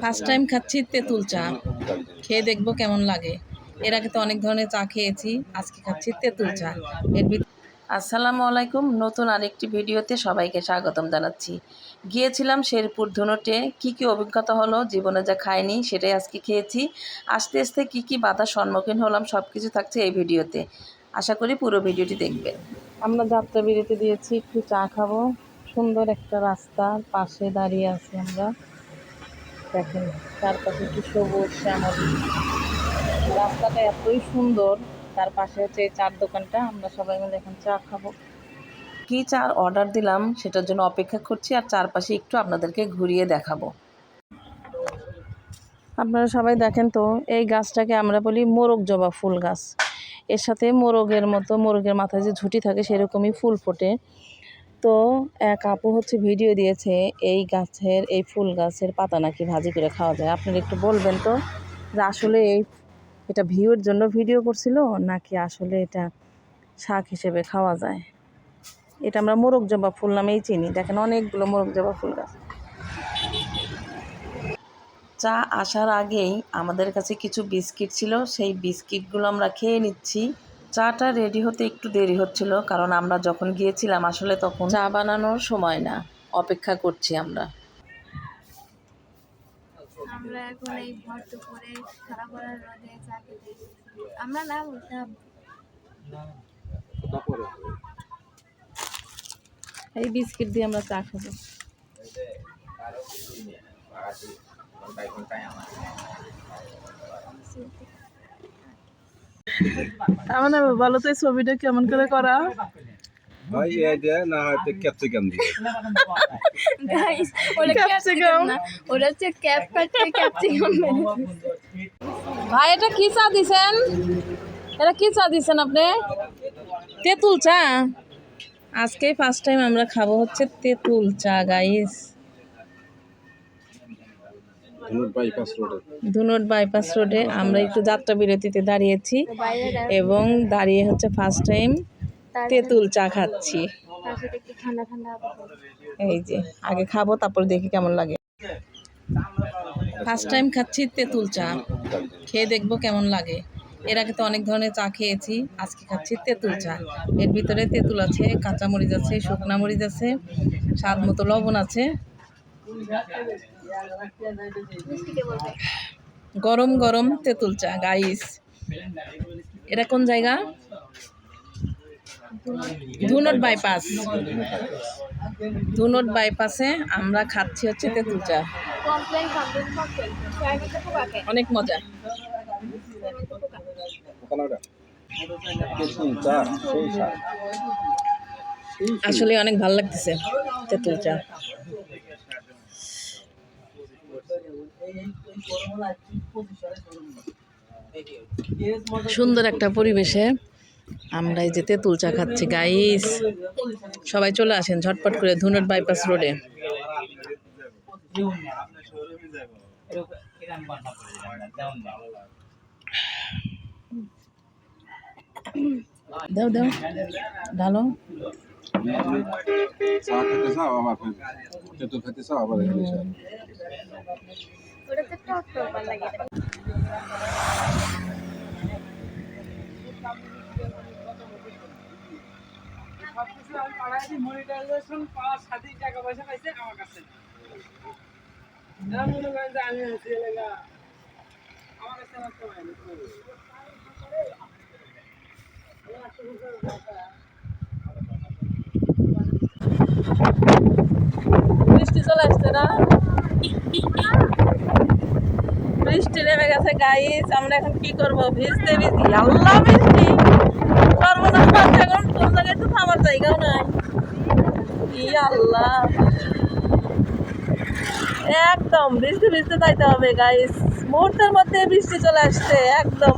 First time খাচ্ছি তেঁতুল চা। খেয়ে দেখব কেমন লাগে। এর আগে তো অনেক ধরনের চা খেয়েছি, আজকে খাচ্ছি তেঁতুল চা। এর আসসালামু আলাইকুম, নতুন আরেকটি ভিডিওতে সবাইকে স্বাগতম জানাচ্ছি। গিয়েছিলাম শেরপুর ধুনটে, কি কি অভিজ্ঞতা হলো, জীবনে যা খাইনি সেটাই আজকে খেয়েছি। আস্তে আস্তে কি কি বাধার সম্মুখীন হলাম সব কিছু থাকছে এই ভিডিওতে। আশা করি পুরো ভিডিওটি দেখবেন। আমরা যাত্রা বিরতি দিয়েছি, একটু চা খাব। সুন্দর একটা রাস্তার পাশে দাঁড়িয়ে আছি আমরা। দেখেন, চারপাশে কি সবুজ শ্যামল। রাস্তাটা এতই সুন্দর, তার পাশে হচ্ছে চার দোকানটা, আমরা সবাই মিলে এখন চা খাব। কি চার অর্ডার দিলাম, সেটার জন্য অপেক্ষা করছি, আর চারপাশে একটু আপনাদেরকে ঘুরিয়ে দেখাবো। আপনারা সবাই দেখেন তো, এই গাছটাকে আমরা বলি মোরগ জবা ফুল গাছ। এর সাথে মোরগের মতো, মোরগের মাথায় যে ঝুঁটি থাকে, সেরকমই ফুল ফোটে। তো এক আপু হচ্ছে ভিডিও দিয়েছে, এই গাছের, এই ফুল গাছের পাতা নাকি ভাজি করে খাওয়া যায়। আপনারা একটু বলবেন তো যে আসলে এই এটা ভিউর জন্য ভিডিও করছিল নাকি আসলে এটা শাক হিসেবে খাওয়া যায়? এটা আমরা মোরগ জবা ফুল নামেই চিনি। দেখেন অনেকগুলো মোরগ জবা ফুল গাছ। চা আসার আগেই আমাদের কাছে কিছু বিস্কিট ছিল, সেই বিস্কিটগুলো আমরা খেয়ে নিচ্ছি। চাটা রেডি হতে একটু দেরি হচ্ছিল, কারণ আমরা যখন গিয়েছিলাম আসলে তখন চা বানানোর সময় না, অপেক্ষা করছি আমরা। এই না এই বিস্কিট দিয়ে আমরা চা খাব। না বলো তো এই ছবিটা কেমন করে করা? এই দিয়ে না হয়তো ক্যাপসিকাম দিয়ে। গাইস ওটা ক্যাপসিকাম না। ওটা হচ্ছে ক্যাপ কাটতে ক্যাপসিকাম ভাই এটা কি চা দিছেন? এটা কি চা দিছেন আপনি? তেঁতুল চা? আজকে ফার্স্ট টাইম আমরা খাব হচ্ছে তেঁতুল চা গাইস ধুনট বাইপাস রোডে আমরা একটু যাত্রা বিরতিতে দাঁড়িয়েছি এবং দাঁড়িয়ে হচ্ছে ফার্স্ট টাইম তেঁতুল চা খাচ্ছি। এই যে, আগে খাব, তারপর দেখি কেমন লাগে। ফার্স্ট টাইম খাচ্ছি তেঁতুল চা। খেয়ে দেখব কেমন লাগে। এর আগে তো অনেক ধরনের চা খেয়েছি, আজকে খাচ্ছি তেঁতুল চা। এর ভিতরে তেঁতুল আছে কাঁচা মরিচ আছে, শুকনা মরিচ আছে, স্বাদ মতো লবণ আছে। গরম গরম তেঁতুল চা গাইস এটা কোন জায়গা? ধুনট বাইপাস ধুনট বাইপাসে আমরা খাচ্ছি হচ্ছে তেঁতুল চা। অনেক মজা। আসলে অনেক ভালো লাগতেছে তেঁতুল চা। সুন্দর একটা পরিবেশে আমরা এই যে তেঁতুল চা খাচ্ছি গাইস সবাই চলে আসেন ঝটপট করে ধুনট বাইপাস রোডে দাও দাও, ঢালো। চা খেতে চাও খেতে চাও আবার এসে। ওটাতে টক টক ভালো লাগে এটা। মনিটাইজেশন পাওয়ার সাথে টাকা পয়সা পাইছে আমার কাছে না মনে করেন যে আমি হচ্ছি এলাকা আমার কাছে আমার তো বৃষ্টি চলে আসছে না বৃষ্টি নেমে গেছে গাইস আমরা এখন কি করব? ভিজতে ভিজি আল্লাহ বৃষ্টি! সর্বনাশ এখন, কোন জায়গায় তো থামার জায়গাও নাই। ই আল্লাহ! একদম বৃষ্টি ভিজতে যাইতে হবে গাইস মুহূর্তের মধ্যে বৃষ্টি চলে আসছে, একদম।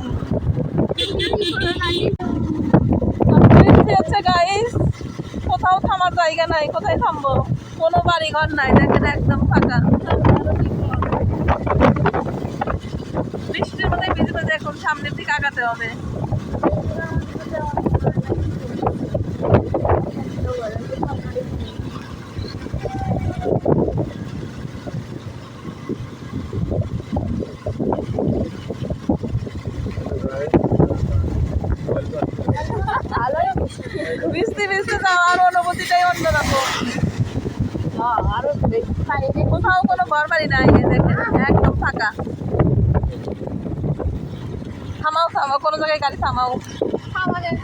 বৃষ্টি হচ্ছে গাইস কোথাও থামার জায়গা নাই, কোথায় থামবো? কোনো বাড়ি ঘর নাই, দেখেন একদম ফাঁকা। বৃষ্টির মধ্যে ভিজে ভিজে এখন সামনের দিকে আগাতে হবে। ভিজতে ভিজতে যাওয়ার অনুভূতিটাই অন্যরকম। আরও কোথাও কোনো ঘর বাড়ি নাই দেখেন। থামাও থামাও কোনো জায়গায় গাড়ি থামাও আমাদের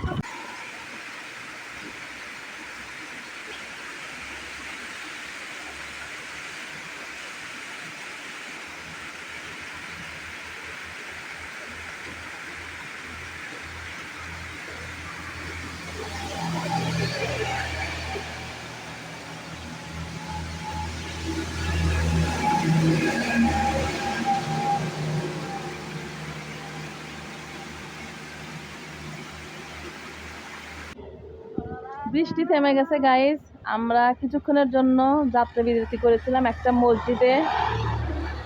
বৃষ্টি থেমে গেছে গাইজ আমরা কিছুক্ষণের জন্য যাত্রা বিরতি করেছিলাম একটা মসজিদে।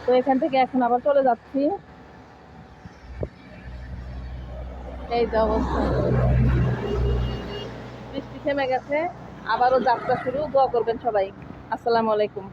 তো এখান থেকে এখন আবার চলে যাচ্ছি। এই তো অবস্থা। বৃষ্টি থেমে গেছে, আবারও যাত্রা শুরু। দোয়া করবেন সবাই। আসসালামু আলাইকুম।